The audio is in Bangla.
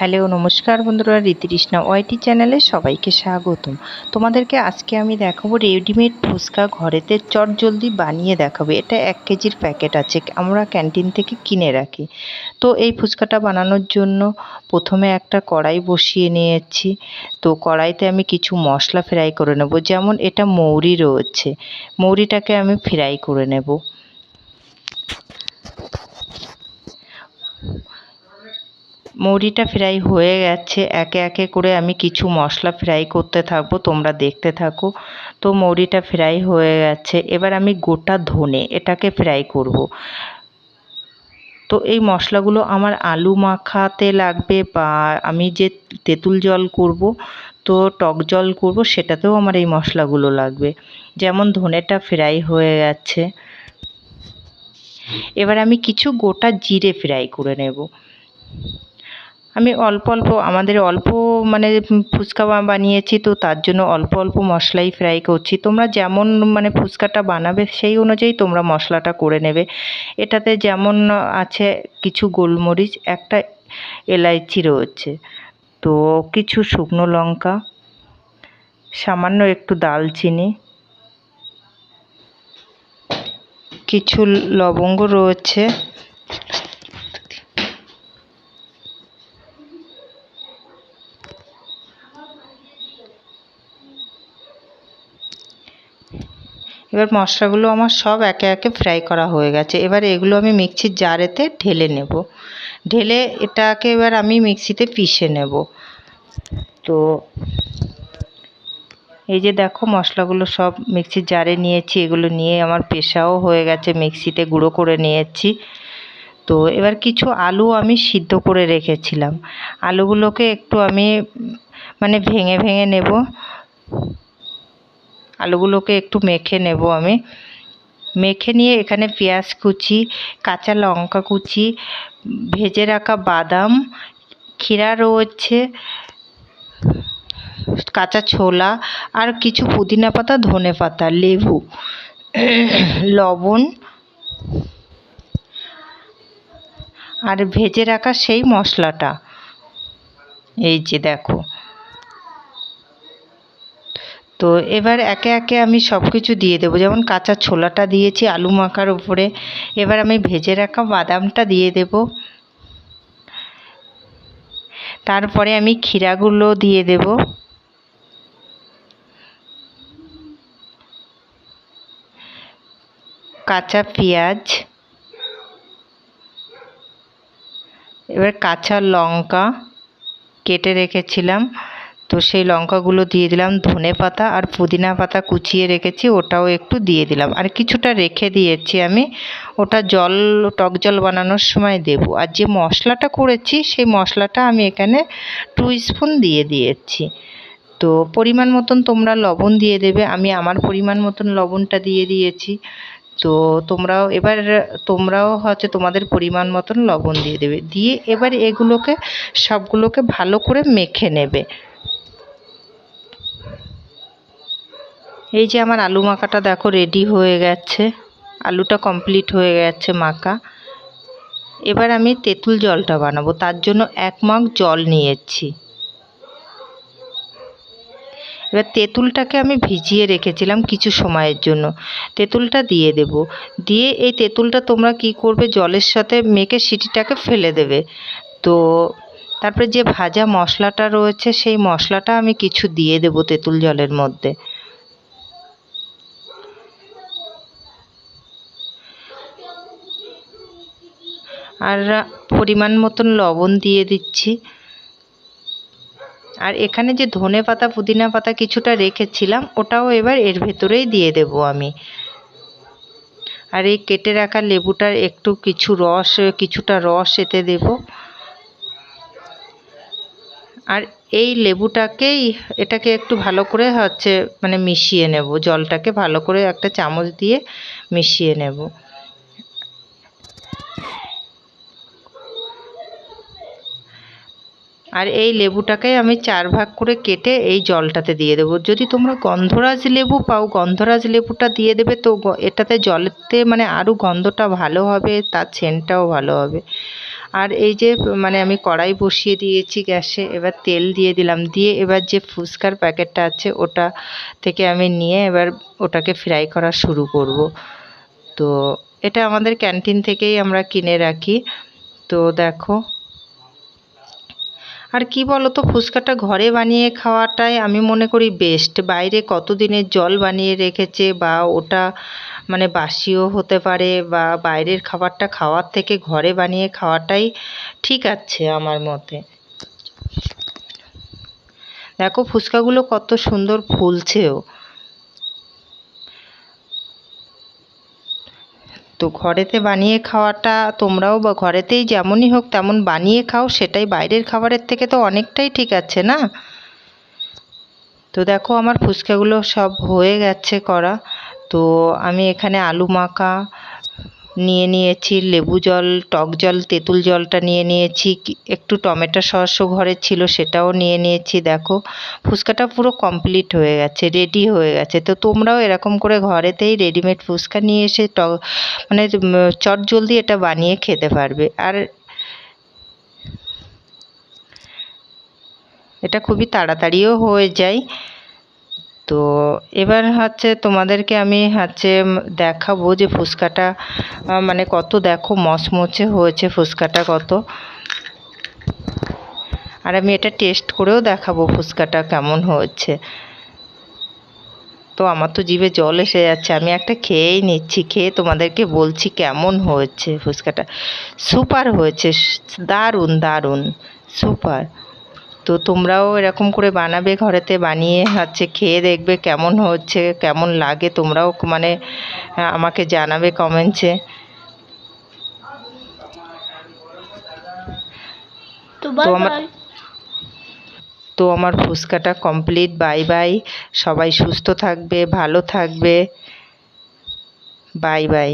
হ্যালো, নমস্কার বন্ধুরা রীতিতৃষ্ণা ওয়াইটি চ্যানেলে সবাইকে স্বাগতম। তোমাদেরকে আজকে আমি দেখাবো রেডিমেড ফুচকা ঘরেতে চট জলদি বানিয়ে দেখাবো। এটা এক কেজির প্যাকেট আছে, আমরা ক্যান্টিন থেকে কিনে রাখি। তো এই ফুচকাটা বানানোর জন্য প্রথমে একটা কড়াই বসিয়ে নিয়েছি। তো কড়াইতে আমি কিছু মশলা ফ্রাই করে নেব, যেমন এটা মৌরি রয়েছে। মৌরিটাকে আমি ফ্রাই করে নেব। মৌরিটা ফ্রাই হয়ে গেছে। একে একে করে আমি কিছু মশলা ফ্রাই করতে থাকব, তোমরা দেখতে থাকো। তো মৌরিটা ফ্রাই হয়ে গেছে। এবার আমি গোটা ধনে এটাকে ফ্রাই করব। তো এই মশলাগুলো আমার আলু মাখাতে লাগবে বা আমি যে তেঁতুল জল করব, তো টক জল করব, সেটাতেও আমার এই মশলাগুলো লাগবে। যেমন ধনেটা ফ্রাই হয়ে গেছে। এবার আমি কিছু গোটা জিরে ফ্রাই করে নেব। আমি অল্প অল্প, আমাদের অল্প মানে ফুচকা বানিয়েছি তো তার জন্য অল্প অল্প মশলাই ফ্রাই করছি। তোমরা যেমন মানে ফুচকাটা বানাবে সেই অনুযায়ী তোমরা মশলাটা করে নেবে। এটাতে যেমন আছে কিছু গোলমরিচ, একটা এলাইচি রয়েছে। তো কিছু শুকনো লঙ্কা, সামান্য একটু দালচিনি, কিছু লবঙ্গ রয়েছে। এবার মশলাগুলো আমার সব একে একে ফ্রাই করা হয়ে গেছে। এবার এগুলো আমি মিক্সির জারেতে ঢেলে নেব। ঢেলে এটাকে এবার আমি মিক্সিতে পিষে নেব। তো এই যে দেখো মশলাগুলো সব মিক্সির জারে নিয়েছি, এগুলো নিয়ে আমার পেশাও হয়ে গেছে মিক্সিতে গুঁড়ো করে নিয়েছি। তো এবার কিছু আলু আমি সিদ্ধ করে রেখেছিলাম। আলুগুলোকে একটু আমি মানে ভেঙে ভেঙে নেব। আলুগুলোকে একটু মেখে নেব আমি। মেখে নিয়ে এখানে পেঁয়াজ কুচি, কাঁচা লঙ্কা কুচি, ভেজে রাখা বাদাম, ক্ষীরা রয়েছে, কাঁচা ছোলা আর কিছু পুদিনা পাতা, ধনে পাতা, লেবু, লবণ আর ভেজে রাখা সেই মশলাটা। এই যে দেখো। তো এবার একে একে আমি সব কিছু দিয়ে দেবো। যেমন কাঁচা ছোলাটা দিয়েছি আলু মাখার উপরে। এবার আমি ভেজে রাখা বাদামটা দিয়ে দেব। তারপরে আমি ক্ষীরাগুলো দিয়ে দেব। কাঁচা পেঁয়াজ। এবার কাঁচা লঙ্কা কেটে রেখেছিলাম। তো সেই লঙ্কাগুলো দিয়ে দিলাম, ধনে পাতা আর পুদিনা পাতা কুচিয়ে রেখেছি, ওটাও একটু দিয়ে দিলাম। আর কিছুটা রেখে দিয়েছি আমি, ওটা জল, টক জল বানানোর সময় দেব। আর যে মশলাটা করেছি, সেই মশলাটা আমি এখানে টু স্পুন দিয়ে দিয়েছি। তো পরিমাণ মতন তোমরা লবণ দিয়ে দেবে, আমি আমার পরিমাণ মতন লবণটা দিয়ে দিয়েছি। তো তোমরাও এবার, তোমরাও হচ্ছে তোমাদের পরিমাণ মতন লবণ দিয়ে দেবে। দিয়ে এবার এগুলোকে, সবগুলোকে ভালো করে মেখে নেবে। এই যে আমার আলু মাখাটা দেখো রেডি হয়ে গেছে। আলুটা কমপ্লিট হয়ে গেছে মাখা। এবার আমি তেঁতুল জলটা বানাবো, তার জন্য এক মগ জল নিয়েছি। এবার তেঁতুলটাকে আমি ভিজিয়ে রেখেছিলাম কিছু সময়ের জন্য। তেঁতুলটা দিয়ে দেব। দিয়ে এই তেঁতুলটা তোমরা কি করবে, জলের সাথে মেখে সিটিটাকে ফেলে দেবে। তো তারপরে যে ভাজা মশলাটা রয়েছে, সেই মশলাটা আমি কিছু দিয়ে দেব তেঁতুল জলের মধ্যে। আর পরিমাণ মতন লবণ দিয়ে দিচ্ছি। আর এখানে যে ধনে পাতা, পুদিনা পাতা কিছুটা রেখেছিলাম, ওটাও এবার এর ভেতরেই দিয়ে দেব আমি। আর এই কেটে রাখা লেবুটার একটু কিছু রস, কিছুটা রস এতে দেব। আর এই লেবুটাকেই, এটাকে একটু ভালো করে হচ্ছে মানে মিশিয়ে নেব। জলটাকে ভালো করে একটা চামচ দিয়ে মিশিয়ে নেব। আর এই লেবুটাকে আমি চার ভাগ করে কেটে এই জলটাতে দিয়ে দেবো। যদি তোমরা গন্ধরাজ লেবু পাও, গন্ধরাজ লেবুটা দিয়ে দেবে, তো এটাতে জলেতে মানে আরও গন্ধটা ভালো হবে, তার সেন্টটাও ভালো হবে। আর এই যে মানে আমি কড়াই বসিয়ে দিয়েছি গ্যাসে, এবার তেল দিয়ে দিলাম। দিয়ে এবার যে ফুচকার প্যাকেটটা আছে, ওটা থেকে আমি নিয়ে এবার ওটাকে ফ্রাই করা শুরু করব। তো এটা আমাদের ক্যান্টিন থেকেই আমরা কিনে রাখি। তো দেখো আর কি বলো তো ফুচকাটা ঘরে বানিয়ে খাওয়াটাই আমি মনে করি বেস্ট বাইরে কতদিনের জল বানিয়ে রেখেছে বা ওটা মানে বাসিও হতে পারে বা বাইরের খাবারটা খাওয়ার থেকে ঘরে বানিয়ে খাওয়াটাই ঠিক আছে আমার মতে। দেখো, ফুচকাগুলো কত সুন্দর ফুলছেও। তো ঘরেতে বানিয়ে খাওয়াটা তোমরাও বা ঘরেতেই যেমনই হোক তেমন বানিয়ে খাও, সেটাই বাইরের খাবারের থেকে তো অনেকটাই ঠিক আছে না? তো দেখো আমার ফুচকাগুলো সব হয়ে গেছে করা। তো আমি এখানে আলু মাখা নিয়ে নিয়েছি, লেবু জল, টক জল, তেঁতুল জলটা নিয়ে নিয়েছি একটু টমেটো সসও ঘরে ছিল সেটাও নিয়ে নিয়েছি, দেখো। ফুচকাটা পুরো কমপ্লিট হয়ে গেছে রেডি হয়ে গেছে। তো তোমরাও এরকম করে ঘরেতেই রেডিমেড ফুচকা নিয়ে এসে ট মানে চট জলদি এটা বানিয়ে খেতে পারবে। আর এটা খুবই তাড়াতাড়িও হয়ে যায়। তো এবার হচ্ছে তোমাদেরকে আমি হচ্ছে দেখাবো যে ফুচকাটা মানে কত দেখো মচমচে হয়েছে ফুচকাটা কত। আর আমি এটা টেস্ট করেও দেখাবো ফুচকাটা কেমন হয়েছে। তো আমার তো জিভে জল এসে যাচ্ছে, আমি একটা খেয়েই নিচ্ছি, খেয়ে তোমাদেরকে বলছি কেমন হয়েছে ফুচকাটা। সুপার হয়েছে, দারুণ দারুণ, সুপার। তো তোমরাও এরকম করে বানাবে ঘরেতে বানিয়ে হচ্ছে খেয়ে দেখবে কেমন হচ্ছে কেমন লাগে। তোমরাও মানে আমাকে জানাবে কমেন্টসে তো আমার- তো আমার ফুচকাটা কমপ্লিট বাই বাই সবাই সুস্থ থাকবে ভালো থাকবে। Bye bye